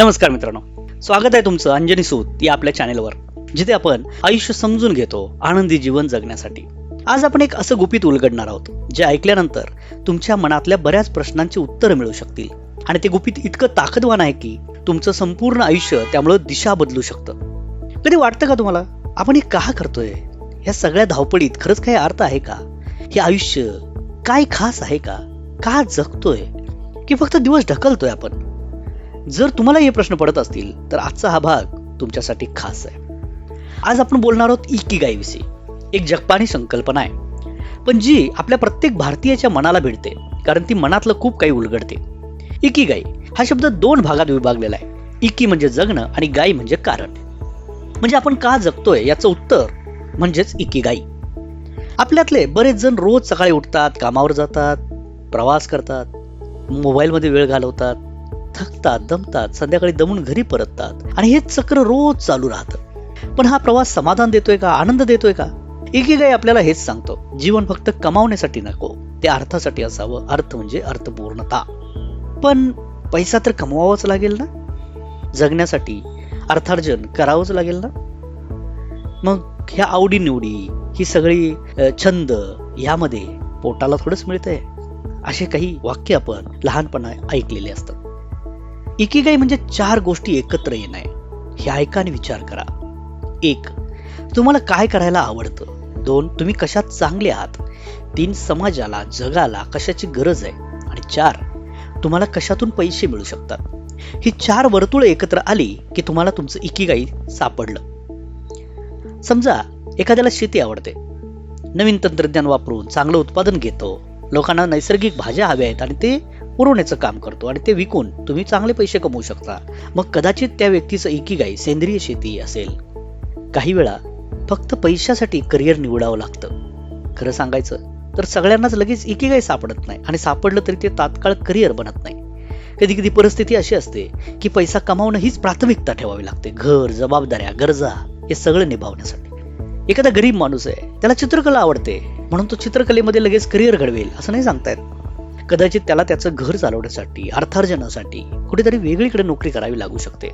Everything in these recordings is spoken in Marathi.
नमस्कार मित्रांनो. स्वागत आहे तुमचं अंजनी सूत या आपल्या चॅनेलवर जिथे आपण आयुष्य समजून घेतो आनंदी जीवन जगण्यासाठी. आज आपण एक असं गुपित उलगडणार आहोत जे ऐकल्यानंतर तुमच्या मनातल्या बऱ्याच प्रश्नांची उत्तरं मिळू शकतील. आणि ते गुपित इतकं ताकदवान आहे की तुमचं संपूर्ण आयुष्य त्यामुळं दिशा बदलू शकतं. कधी वाटतं का तुम्हाला आपण हे का करतोय? या सगळ्या धावपळीत खरंच काही अर्थ आहे का? हे आयुष्य काय खास आहे का? का जगतोय? की फक्त दिवस ढकलतोय आपण? जर तुम्हाला हे प्रश्न पडत असतील तर आजचा हा भाग तुमच्यासाठी खास आहे. आज आपण बोलणार आहोत इकी विषयी एक जगपानी संकल्पना आहे. पण जी आपल्या प्रत्येक भारतीयाच्या मनाला भिडते कारण ती मनातलं खूप काही उलगडते. इकी गाई हा शब्द दोन भागात विभागलेला आहे. इकी म्हणजे जगणं आणि गाई म्हणजे कारण. म्हणजे आपण का जगतोय याचं उत्तर म्हणजेच इकी गाई आपल्यातले बरेच जण रोज सकाळी उठतात कामावर जातात प्रवास करतात मोबाईलमध्ये वेळ घालवतात थकतात दमतात संध्याकाळी दमून घरी परततात. आणि हे चक्र रोज चालू राहतं. पण हा प्रवास समाधान देतोय का आनंद देतोय का? एकीगाई आपल्याला हेच सांगतो. जीवन फक्त कमावण्यासाठी नको. ते अर्थासाठी असावं. अर्थ म्हणजे अर्थपूर्णता. पण पैसा तर कमवावाच लागेल ना? जगण्यासाठी अर्थार्जन करावंच लागेल ना? मग ह्या आवडीनिवडी ही सगळी छंद यामध्ये पोटाला थोडंच मिळतंय. असे काही वाक्य आपण लहानपणा ऐकलेले असतात. इकिगाई म्हणजे चार गोष्टी एकत्र येणं आहे. हे ऐका आणि विचार करा. एक तुम्हाला काय करायला आवडतं? दोन तुम्ही कशात चांगले आहात? तीन समाजाला जगाला कशाची गरज आहे? आणि चार तुम्हाला कशातून पैसे मिळू शकतात? ही चार वर्तुळ एकत्र आली की तुम्हाला तुमचं इकिगाई सापडलं. समजा एखाद्याला शेती आवडते. नवीन तंत्रज्ञान वापरून चांगलं उत्पादन घेतो. लोकांना नैसर्गिक भाज्या हव्या आहेत आणि ते पुरवण्याचं काम करतो आणि ते विकून तुम्ही चांगले पैसे कमवू शकता. मग कदाचित त्या व्यक्तीचं इकीगाई सेंद्रिय शेती असेल. काही वेळा फक्त पैशासाठी करिअर निवडावं लागतं. खरं सांगायचं तर सगळ्यांनाच लगेच एकीगाई सापडत नाही आणि सापडलं तरी ते तात्काळ करिअर बनत नाही. कधी कधी परिस्थिती अशी असते की पैसा कमावणं हीच प्राथमिकता ठेवावी लागते. घर जबाबदाऱ्या गरजा हे सगळं निभावण्यासाठी. एखादा गरीब माणूस आहे त्याला चित्रकला आवडते म्हणून तो चित्रकलेमध्ये लगेच करिअर घडवेल असं नाही सांगतायत कदाचित त्याला त्याचं घर चालवण्यासाठी अर्थार्जनासाठी कुठेतरी वेगळीकडे नोकरी करावी लागू शकते.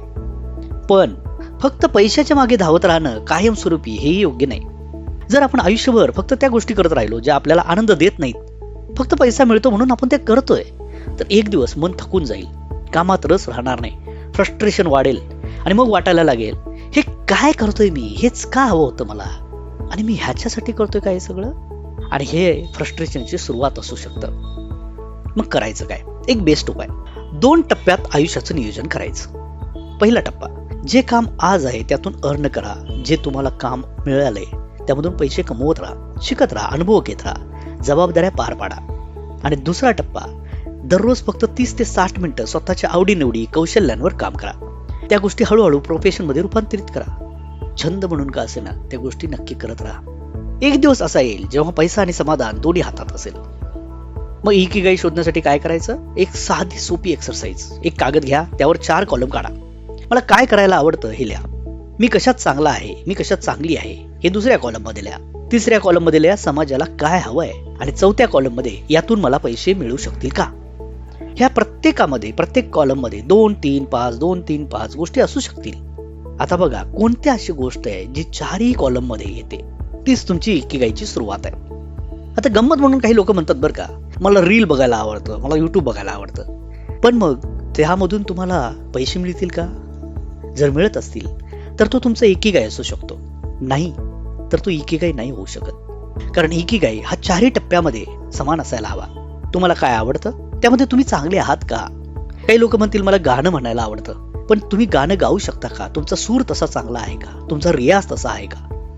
पण फक्त पैशाच्या मागे धावत राहणं कायमस्वरूपी हेही योग्य नाही. जर आपण आयुष्यभर फक्त त्या गोष्टी करत राहिलो ज्या आपल्याला आनंद देत नाहीत फक्त पैसा मिळतो म्हणून आपण ते करतोय तर एक दिवस मन थकून जाईल कामात रस राहणार नाही फ्रस्ट्रेशन वाढेल आणि मग वाटायला लागेल हे काय करतोय मी? हेच का हवं होतं मला? आणि मी ह्याच्यासाठी करतोय काय सगळं? आणि हे फ्रस्ट्रेशनची सुरुवात असू शकतं. मग करायचं काय? एक बेस्ट उपाय. दोन टप्प्यात आयुष्याचं नियोजन करायचं. पहिला टप्पा जे काम आज आहे त्यातून अर्न करा. जे तुम्हाला काम मिळालंय त्यामधून पैसे कमवत राहा शिकत राहा अनुभव घेत राहा जबाबदाऱ्या पार पाडा. आणि दुसरा टप्पा दररोज फक्त तीस ते साठ मिनिटं स्वतःच्या आवडीनिवडी कौशल्यांवर काम करा. त्या गोष्टी हळूहळू प्रोफेशनमध्ये रूपांतरित करा. छंद म्हणून का असेना त्या गोष्टी नक्की करत राहा. एक दिवस असा येईल जेव्हा पैसा आणि समाधान दोन्ही हातात असेल. मग इकिगाई शोधण्यासाठी काय करायचं? एक साधी सोपी एक्सरसाइज एक कागद घ्या त्यावर चार कॉलम काढा. मला काय करायला आवडतं हे लिहा. मी कशात चांगला आहे? मी कशात चांगली आहे? हे दुसऱ्या कॉलममध्ये लिहा. तिसऱ्या कॉलममध्ये लिहा समाजाला काय हवंय? आणि चौथ्या कॉलममध्ये यातून मला पैसे मिळू शकतील का? ह्या प्रत्येकामध्ये प्रत्येक कॉलममध्ये दोन तीन पाच दोन तीन पाच गोष्टी असू शकतील. आता बघा कोणत्या अशी गोष्ट आहे जी चारही कॉलममध्ये येते? तीच तुमची इकिगाईची सुरुवात आहे. आता गंमत म्हणून काही लोक म्हणतात बरं का मला रील बघायला आवडतं मला यूट्यूब बघायला आवडतं. पण मग त्यामधून तुम्हाला पैसे मिळतील का? जर मिळत असतील तर तो तुमचा एकीगाई असू शकतो. नाही तर तो इकिगाई नाही होऊ शकत. कारण इकिगाई हा चारही टप्प्यामध्ये समान असायला हवा. तुम्हाला काय आवडतं? त्यामध्ये तुम्ही चांगले आहात का? काही लोक म्हणतील मला गाणं म्हणायला आवडतं. पण तुम्ही गाणं गाऊ शकता का? तुमचा सूर तसा चांगला आहे का? तुमचा रियाज तसा आहे का?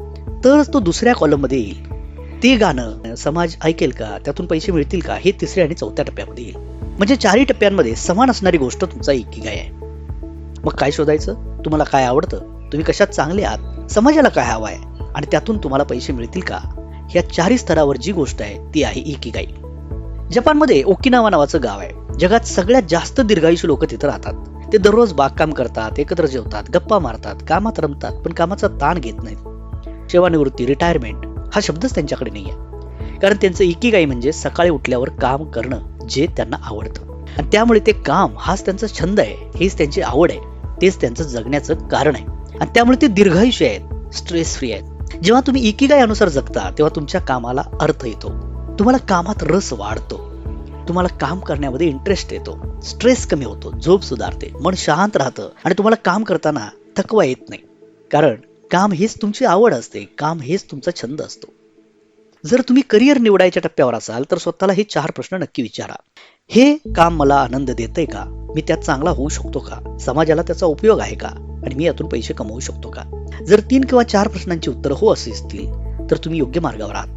तरच तो दुसऱ्या कॉलममध्ये येईल. ते गाणं समाज ऐकेल का? त्यातून पैसे मिळतील का? हे तिसऱ्या आणि चौथ्या टप्प्यामध्ये येईल. म्हणजे चारही टप्प्यांमध्ये समान असणारी गोष्ट तुमचा इकिगाय आहे. मग काय शोधायचं? तुम्हाला काय आवडतं? तुम्ही कशात चांगले आहात? समाजाला काय हवं आहे? आणि त्यातून तुम्हाला पैसे मिळतील का? ह्या चारही स्तरावर जी गोष्ट आहे ती आहे इकिगाई जपानमध्ये ओकिनावा नावाचं गाव आहे. जगात सगळ्यात जास्त दीर्घायुषी लोक तिथं राहतात. ते दररोज बागकाम करतात एकत्र जेवतात गप्पा मारतात कामात रमतात पण कामाचा ताण घेत नाहीत. सेवानिवृत्ती रिटायरमेंट हा शब्दच त्यांच्याकडे नाही आहे कारण त्यांचं इकिगाई म्हणजे सकाळी उठल्यावर काम करणं जे त्यांना आवडतं. आणि त्यामुळे ते काम हाच त्यांचा छंद आहे हीच त्यांची आवड आहे तेच त्यांचं जगण्याचं कारण आहे. आणि त्यामुळे ते दीर्घायुष्य आहेत स्ट्रेस फ्री आहेत. जेव्हा तुम्ही इकिगाय अनुसार जगता तेव्हा तुमच्या कामाला अर्थ येतो. तुम्हाला कामात रस वाढतो. तुम्हाला काम करण्यामध्ये इंटरेस्ट येतो. स्ट्रेस कमी होतो झोप सुधारते मन शांत राहतं. आणि तुम्हाला काम करताना थकवा येत नाही. कारण काम हेच तुमची आवड असते काम हेच तुमचा छंद असतो. जर तुम्ही करिअर निवडायच्या टप्प्यावर असाल तर स्वतःला हे चार प्रश्न नक्की विचारा. हे काम मला आनंद देतंय का? मी त्यात चांगला होऊ शकतो का? समाजाला त्याचा उपयोग आहे का? आणि मी यातून पैसे कमवू शकतो का? जर तीन किंवा चार प्रश्नांची उत्तरं हो असे असतील तर तुम्ही योग्य मार्गावर आहात.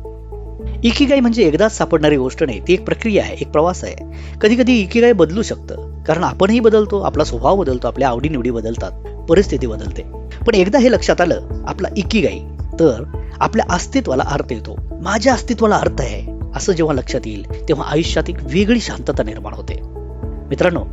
इकिगाई म्हणजे एकदाच सापडणारी गोष्ट नाही ती एक प्रक्रिया आहे एक प्रवास आहे. कधी कधी इकिगाई बदलू शकतं कारण आपणही बदलतो आपला स्वभाव बदलतो आपल्या आवडीनिवडी बदलतात. परिस्थिती बदलते. पण एकदा हे लक्षात आलं आपला इकिगाई तर आपल्या अस्तित्वाला अर्थ येतो. माझ्या अस्तित्वाला अर्थ आहे असं जेव्हा लक्षात येईल तेव्हा आयुष्यात एक वेगळी शांतता निर्माण होते. मित्रांनो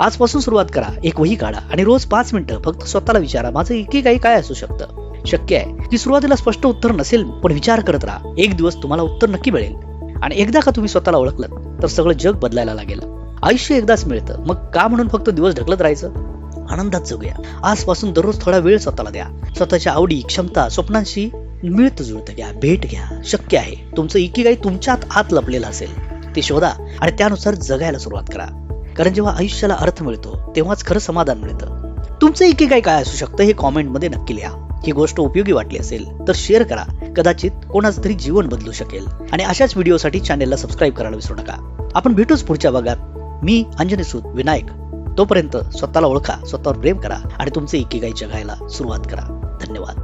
आजपासून सुरुवात करा एक वही काढा आणि रोज पाच मिनिटं फक्त स्वतःला विचारा माझं इकिगाई काय असू शकतं? शक्य आहे की सुरुवातीला स्पष्ट उत्तर नसेल पण विचार करत राहा. एक दिवस तुम्हाला उत्तर नक्की मिळेल. आणि एकदा का तुम्ही स्वतःला ओळखलं तर सगळं जग बदलायला लागेल. आयुष्य एकदाच मिळतं मग का म्हणून फक्त दिवस ढकलत राहायचं? आनंदात जगूया. आजपासून दररोज थोडा वेळ स्वतःला द्या. स्वतःच्या आवडी क्षमता स्वप्नांशी मिळत जुळत घ्या. भेट घ्या. शक्य आहे. तुमचं इकिगाई तुमच्यात आत लपलेलं असेल. ते शोधा आणि त्यानुसार जगायला सुरुवात करा. कारण जेव्हा आयुष्याला अर्थ मिळतो तेव्हाच खरं समाधान मिळतं. तुमचं इकिगाई काय असू शकतं हे कॉमेंटमध्ये नक्की लिहा. ही गोष्ट उपयोगी वाटली असेल तर शेअर करा. कदाचित कोणाचं तरी जीवन बदलू शकेल. आणि अशाच व्हिडिओसाठी चॅनेलला सबस्क्राईब करायला विसरू नका. आपण भेटूच पुढच्या भागात. मी अंजनी सूद विनायक. तोपर्यंत स्वतःला ओळखा स्वतःवर प्रेम करा आणि तुमचे इकिगाई जगायला सुरुवात करा. धन्यवाद.